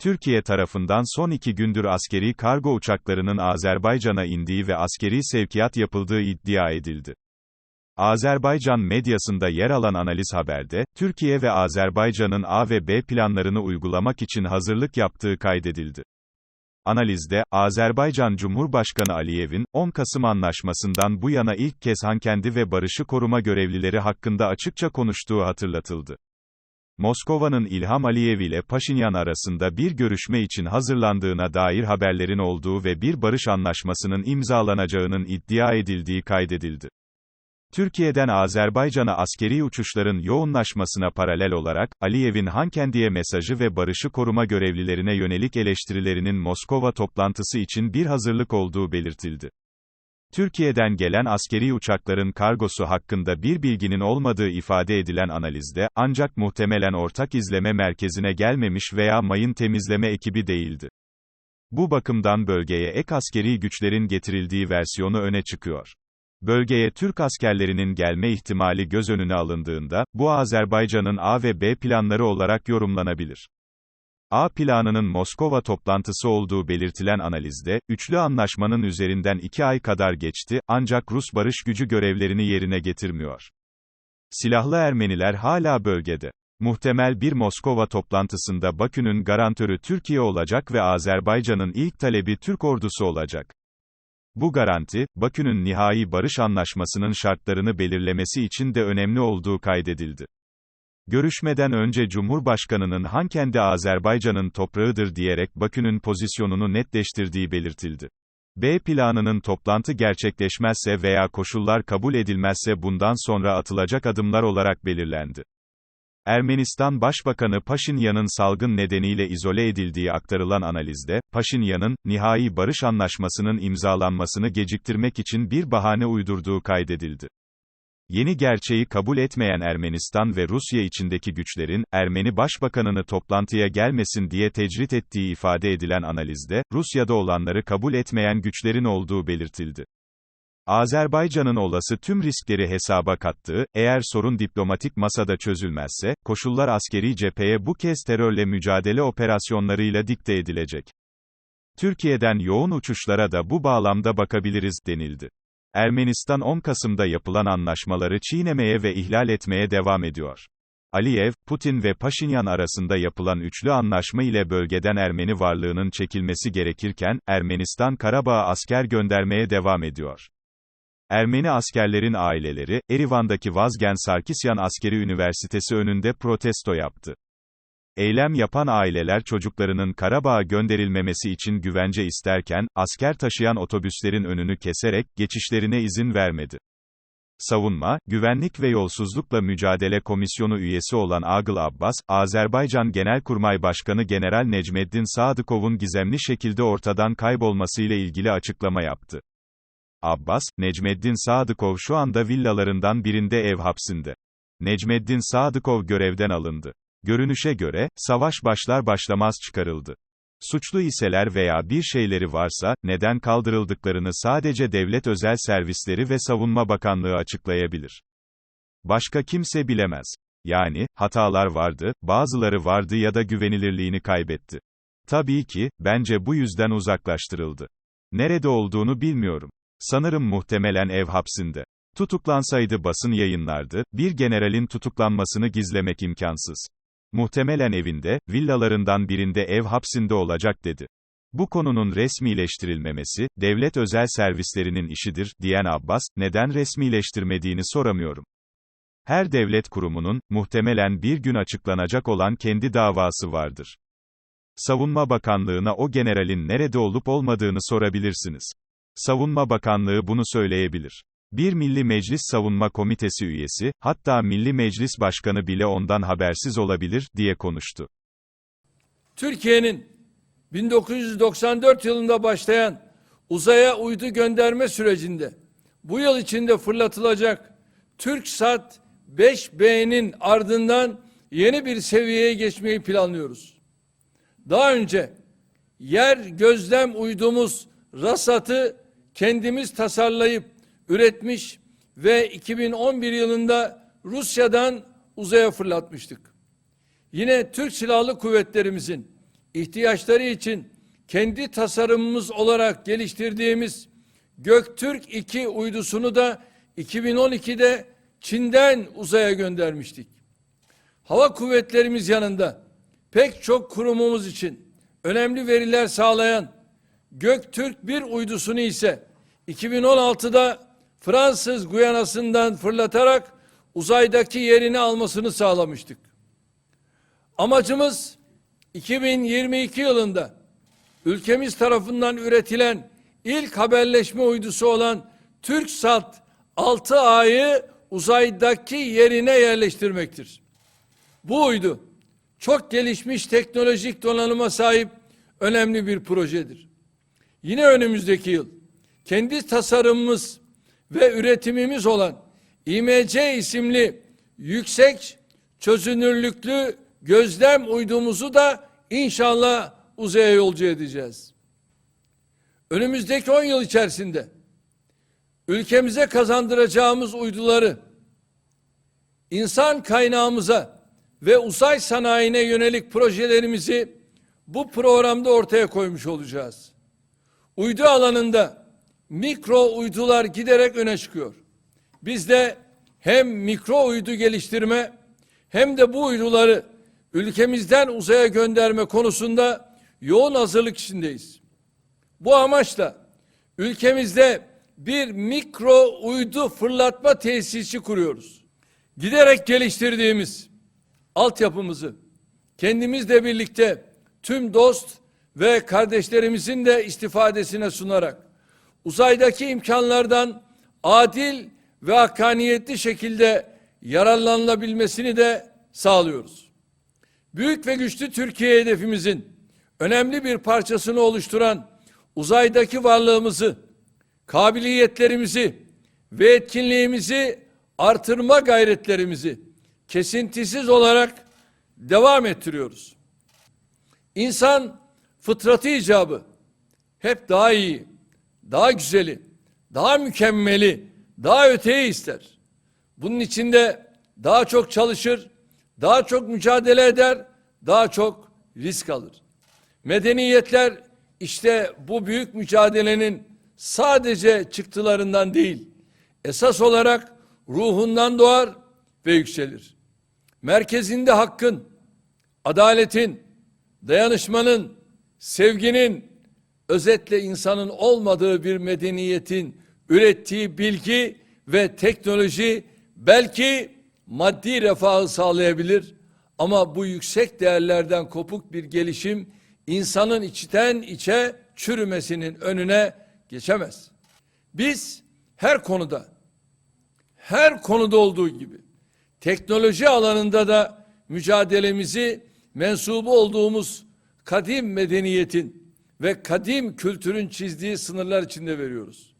Türkiye tarafından son iki gündür askeri kargo uçaklarının Azerbaycan'a indiği ve askeri sevkiyat yapıldığı iddia edildi. Azerbaycan medyasında yer alan analiz haberde, Türkiye ve Azerbaycan'ın A ve B planlarını uygulamak için hazırlık yaptığı kaydedildi. Analizde, Azerbaycan Cumhurbaşkanı Aliyev'in, 10 Kasım Anlaşması'ndan bu yana ilk kez Hankendi ve barışı koruma görevlileri hakkında açıkça konuştuğu hatırlatıldı. Moskova'nın İlham Aliyev ile Paşinyan arasında bir görüşme için hazırlandığına dair haberlerin olduğu ve bir barış anlaşmasının imzalanacağının iddia edildiği kaydedildi. Türkiye'den Azerbaycan'a askeri uçuşların yoğunlaşmasına paralel olarak, Aliyev'in Hankendi'ye mesajı ve barışı koruma görevlilerine yönelik eleştirilerinin Moskova toplantısı için bir hazırlık olduğu belirtildi. Türkiye'den gelen askeri uçakların kargosu hakkında bir bilginin olmadığı ifade edilen analizde, ancak muhtemelen ortak izleme merkezine gelmemiş veya mayın temizleme ekibi değildi. Bu bakımdan bölgeye ek askeri güçlerin getirildiği versiyonu öne çıkıyor. Bölgeye Türk askerlerinin gelme ihtimali göz önüne alındığında, bu Azerbaycan'ın A ve B planları olarak yorumlanabilir. A planının Moskova toplantısı olduğu belirtilen analizde, üçlü anlaşmanın üzerinden iki ay kadar geçti, ancak Rus barış gücü görevlerini yerine getirmiyor. Silahlı Ermeniler hala bölgede. Muhtemel bir Moskova toplantısında Bakü'nün garantörü Türkiye olacak ve Azerbaycan'ın ilk talebi Türk ordusu olacak. Bu garanti, Bakü'nün nihai barış anlaşmasının şartlarını belirlemesi için de önemli olduğu kaydedildi. Görüşmeden önce Cumhurbaşkanı'nın Hankendi Azerbaycan'ın toprağıdır diyerek Bakü'nün pozisyonunu netleştirdiği belirtildi. B planının toplantı gerçekleşmezse veya koşullar kabul edilmezse bundan sonra atılacak adımlar olarak belirlendi. Ermenistan Başbakanı Paşinyan'ın salgın nedeniyle izole edildiği aktarılan analizde, Paşinyan'ın, nihai barış anlaşmasının imzalanmasını geciktirmek için bir bahane uydurduğu kaydedildi. Yeni gerçeği kabul etmeyen Ermenistan ve Rusya içindeki güçlerin, Ermeni Başbakanını toplantıya gelmesin diye tecrit ettiği ifade edilen analizde, Rusya'da olanları kabul etmeyen güçlerin olduğu belirtildi. Azerbaycan'ın olası tüm riskleri hesaba kattığı, eğer sorun diplomatik masada çözülmezse, koşullar askeri cepheye bu kez terörle mücadele operasyonlarıyla dikte edilecek. Türkiye'den yoğun uçuşlara da bu bağlamda bakabiliriz, denildi. Ermenistan 10 Kasım'da yapılan anlaşmaları çiğnemeye ve ihlal etmeye devam ediyor. Aliyev, Putin ve Paşinyan arasında yapılan üçlü anlaşma ile bölgeden Ermeni varlığının çekilmesi gerekirken, Ermenistan Karabağ'a asker göndermeye devam ediyor. Ermeni askerlerin aileleri, Erivan'daki Vazgen Sarkisyan Askeri Üniversitesi önünde protesto yaptı. Eylem yapan aileler çocuklarının Karabağ'a gönderilmemesi için güvence isterken, asker taşıyan otobüslerin önünü keserek, geçişlerine izin vermedi. Savunma, Güvenlik ve Yolsuzlukla Mücadele Komisyonu üyesi olan Agıl Abbas, Azerbaycan Genelkurmay Başkanı General Necmeddin Sadıkov'un gizemli şekilde ortadan kaybolmasıyla ilgili açıklama yaptı. Abbas, Necmeddin Sadıkov şu anda villalarından birinde ev hapsinde. Necmeddin Sadıkov görevden alındı. Görünüşe göre, savaş başlar başlamaz çıkarıldı. Suçlu iseler veya bir şeyleri varsa, neden kaldırıldıklarını sadece devlet özel servisleri ve savunma bakanlığı açıklayabilir. Başka kimse bilemez. Yani, hatalar vardı, bazıları vardı ya da güvenilirliğini kaybetti. Tabii ki, bence bu yüzden uzaklaştırıldı. Nerede olduğunu bilmiyorum. Sanırım muhtemelen ev hapsinde. Tutuklansaydı basın yayınlardı, bir generalin tutuklanmasını gizlemek imkansız. Muhtemelen evinde, villalarından birinde ev hapsinde olacak dedi. Bu konunun resmileştirilmemesi, devlet özel servislerinin işidir, diyen Abbas, neden resmileştirmediğini soramıyorum. Her devlet kurumunun, muhtemelen bir gün açıklanacak olan kendi davası vardır. Savunma Bakanlığı'na o generalin nerede olup olmadığını sorabilirsiniz. Savunma Bakanlığı bunu söyleyebilir. Bir Milli Meclis Savunma Komitesi üyesi, hatta Milli Meclis Başkanı bile ondan habersiz olabilir, diye konuştu. Türkiye'nin 1994 yılında başlayan uzaya uydu gönderme sürecinde bu yıl içinde fırlatılacak TürkSat 5B'nin ardından yeni bir seviyeye geçmeyi planlıyoruz. Daha önce yer gözlem uydumuz RASAT'ı kendimiz tasarlayıp üretmiş ve 2011 yılında Rusya'dan uzaya fırlatmıştık. Yine Türk Silahlı Kuvvetlerimizin ihtiyaçları için kendi tasarımımız olarak geliştirdiğimiz Göktürk 2 uydusunu da 2012'de Çin'den uzaya göndermiştik. Hava kuvvetlerimiz yanında pek çok kurumumuz için önemli veriler sağlayan Göktürk 1 uydusunu ise 2016'da Fransız Guyana'sından fırlatarak uzaydaki yerini almasını sağlamıştık. Amacımız 2022 yılında ülkemiz tarafından üretilen ilk haberleşme uydusu olan TürkSat 6A'yı uzaydaki yerine yerleştirmektir. Bu uydu çok gelişmiş teknolojik donanıma sahip önemli bir projedir. Yine önümüzdeki yıl kendi tasarımımız ve üretimimiz olan İMC isimli yüksek çözünürlüklü gözlem uydumuzu da inşallah uzaya yolcu edeceğiz. Önümüzdeki 10 yıl içerisinde ülkemize kazandıracağımız uyduları insan kaynağımıza ve uzay sanayine yönelik projelerimizi bu programda ortaya koymuş olacağız. Uydu alanında mikro uydular giderek öne çıkıyor. Biz de hem mikro uydu geliştirme hem de bu uyduları ülkemizden uzaya gönderme konusunda yoğun hazırlık içindeyiz. Bu amaçla ülkemizde bir mikro uydu fırlatma tesisi kuruyoruz. Giderek geliştirdiğimiz altyapımızı kendimizle birlikte tüm dost ve kardeşlerimizin de istifadesine sunarak uzaydaki imkanlardan adil ve hakkaniyetli şekilde yararlanılabilmesini de sağlıyoruz. Büyük ve güçlü Türkiye hedefimizin önemli bir parçasını oluşturan uzaydaki varlığımızı, kabiliyetlerimizi ve etkinliğimizi artırma gayretlerimizi kesintisiz olarak devam ettiriyoruz. İnsan fıtratı icabı hep daha iyi, daha güzeli, daha mükemmeli, daha öteyi ister. Bunun içinde daha çok çalışır, daha çok mücadele eder, daha çok risk alır. Medeniyetler işte bu büyük mücadelenin sadece çıktılarından değil, esas olarak ruhundan doğar ve yükselir. Merkezinde hakkın, adaletin, dayanışmanın, sevginin, özetle insanın olmadığı bir medeniyetin ürettiği bilgi ve teknoloji belki maddi refahı sağlayabilir ama bu yüksek değerlerden kopuk bir gelişim insanın içten içe çürümesinin önüne geçemez. Biz her konuda her konuda olduğu gibi teknoloji alanında da mücadelemizi mensubu olduğumuz kadim medeniyetin ve kadim kültürün çizdiği sınırlar içinde veriyoruz.